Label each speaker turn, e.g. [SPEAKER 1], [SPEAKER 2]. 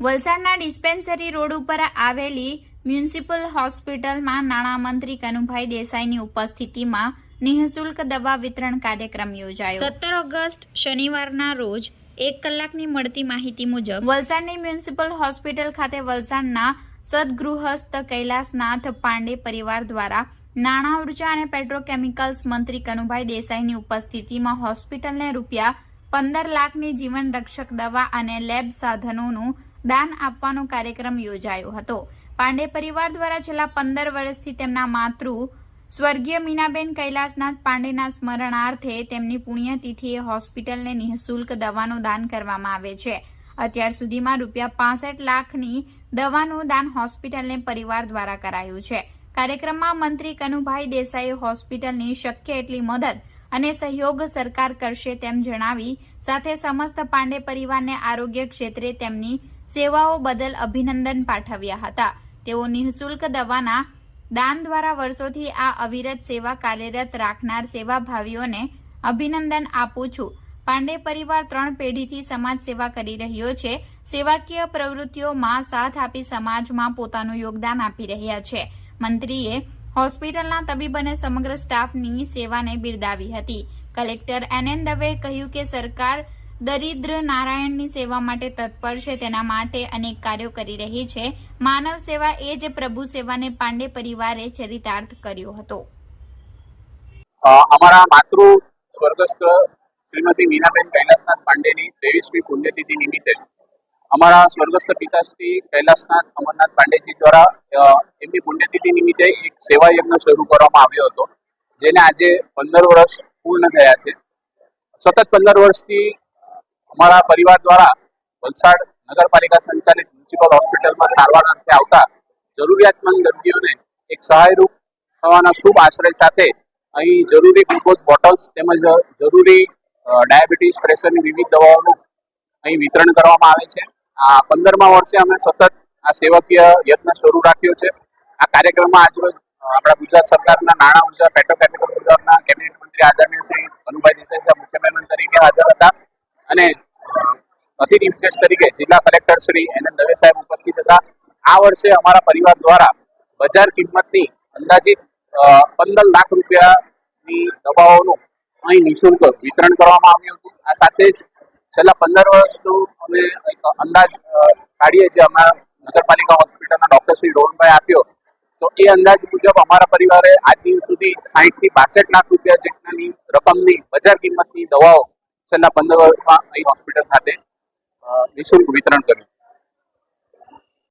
[SPEAKER 1] વલસાડના dispensary road ઉપર આવેલી મ્યુનિસિપલ હોસ્પિટલમાં નાણામંત્રી કનુભાઈ દેસાઈની ઉપસ્થિતિમાં નિઃશુલ્ક દવા વિતરણ કાર્યક્રમ યોજાયો. સત્તર ઓગસ્ટ શનિવારના રોજ એક કલાકની મળતી માહિતી મુજબ વલસાડની મ્યુનિસિપલ હોસ્પિટલ ખાતે વલસાડના સદગૃહસ્થ કૈલાસનાથ પાંડે પરિવાર દ્વારા નાણાં ઊર્જા અને પેટ્રોકેમિકલ્સ મંત્રી કનુભાઈ દેસાઈની ઉપસ્થિતિમાં હોસ્પિટલને રૂપિયા પંદર લાખની જીવન રક્ષક દવા અને લેબ સાધનોનું દાન આપવાનો કાર્યક્રમ યોજાયો હતો. પાંડે પરિવાર દ્વારા છેલ્લા પંદર વર્ષથી તેમના માતૃ સ્વર્ગીય મીનાબેન કૈલાસનાથ પાંડેના સ્મરણાર્થે તેમની પુણ્યતિથિએ હોસ્પિટલને નિઃશુલ્ક દવાનું દાન કરવામાં આવે છે. અત્યાર સુધીમાં રૂપિયા પાસઠ લાખની દવાનું દાન હોસ્પિટલને પરિવાર દ્વારા કરાયું છે. કાર્યક્રમમાં મંત્રી કનુભાઈ દેસાઈએ હોસ્પિટલની શક્ય એટલી મદદ અને સહયોગ સરકાર કરશે તેમ જણાવી સાથે સમસ્ત પાંડે પરિવારને આરોગ્ય ક્ષેત્રે તેમની સેવાઓ બદલ અભિનંદન પાઠવ્યા હતા. તેઓ નિઃશુલ્ક દવાના દાન દ્વારા વર્ષોથી આ અવિરત સેવા કાર્યરત રાખનાર સેવાભાવીઓને અભિનંદન આપું છું. પાંડે પરિવાર ત્રણ પેઢીથી સમાજ સેવા કરી રહ્યો છે. સેવાકીય પ્રવૃત્તિઓમાં સાથ આપી સમાજમાં પોતાનું યોગદાન આપી રહ્યા છે. મંત્રીએ હોસ્પિટલના તબીબ અને સમગ્ર સ્ટાફની સેવાને બિરદાવી હતી. કલેક્ટર એન એન દવેએ કહ્યું કે સરકાર દરિદ્ર નારાયણની સેવા માટે તત્પર છે, તેના માટે અનેક કાર્યો કરી રહી છે. માનવ સેવા એ જ પ્રભુ સેવાને પાંડે પરિવારે ચરિતાર્થ કર્યો હતો.
[SPEAKER 2] અમારા માતૃ સ્વર્ગસ્થ શ્રીમતી મીનાબેન કૈલાસનાથ પાંડેની ત્રેવીસમી પુણ્યતિથિ નિમિત્તે અમારા સ્વર્ગસ્થ પિતાશ્રી કૈલાસનાથ અમરનાથ પાંડેજી દ્વારા એમની પુણ્યતિથિ નિમિત્તે એક સેવા યજ્ઞ શરૂ કરવામાં આવ્યો હતો, જેને આજે પંદર વર્ષ પૂર્ણ થયા છે. સતત પંદર વર્ષથી અમારા પરિવાર દ્વારા વલસાડ નગરપાલિકા સંચાલિત મ્યુનિસિપલ હોસ્પિટલમાં સારવાર અર્થે આવતા જરૂરિયાતમંદ દર્દીઓને એક સહાયરૂપ થવાના શુભ આશ્રય સાથે અહીં જરૂરી ગ્લુકોઝ બોટલ્સ તેમજ જરૂરી ડાયાબિટીસ, પ્રેશરની વિવિધ દવાઓનું અહીં વિતરણ કરવામાં આવે છે. આ પંદરમા વર્ષે અમે સતત આ સેવકીય યત્ન શરૂ રાખ્યો છે. આ કાર્યક્રમમાં આજરોજ આપણા ગુજરાત સરકારના નાણાં ઊર્જા, પેટ્રોકેમિકલ સુધારના કેબિનેટ મંત્રી આદરણીય શ્રી અનુભાઈ દેસાઈ સાહેબ મુખ્ય મહેમાન તરીકે હાજર હતા. અને અ, અતિથિ વિશેષ તરીકે જિલ્લા કલેક્ટર શ્રી એન દવે સાહેબ ઉપસ્થિત હતા. આ વર્ષે અમારા પરિવાર દ્વારા બજાર કિંમતની અંદાજિત પંદર લાખ રૂપિયાની દવાઓનું અહીં નિઃશુલ્ક વિતરણ કરવામાં આવ્યું હતું. આ સાથે જ છેલ્લા પંદર વર્ષનું અમે અંદાજ કાઢીએ છીએ અમારા નગરપાલિકા હોસ્પિટલના ડોક્ટર શ્રી રોહનભાઈ આપ્યો. તો એ અંદાજ મુજબ અમારા પરિવારે આજ દિન સુધી સાહીઠથી બાસઠ લાખ રૂપિયા જેટલાની રકમની બજાર કિંમતની દવાઓ છેલ્લા પંદર વર્ષમાં અહીં હોસ્પિટલ ખાતે અ, નિઃશુલ્ક વિતરણ કર્યું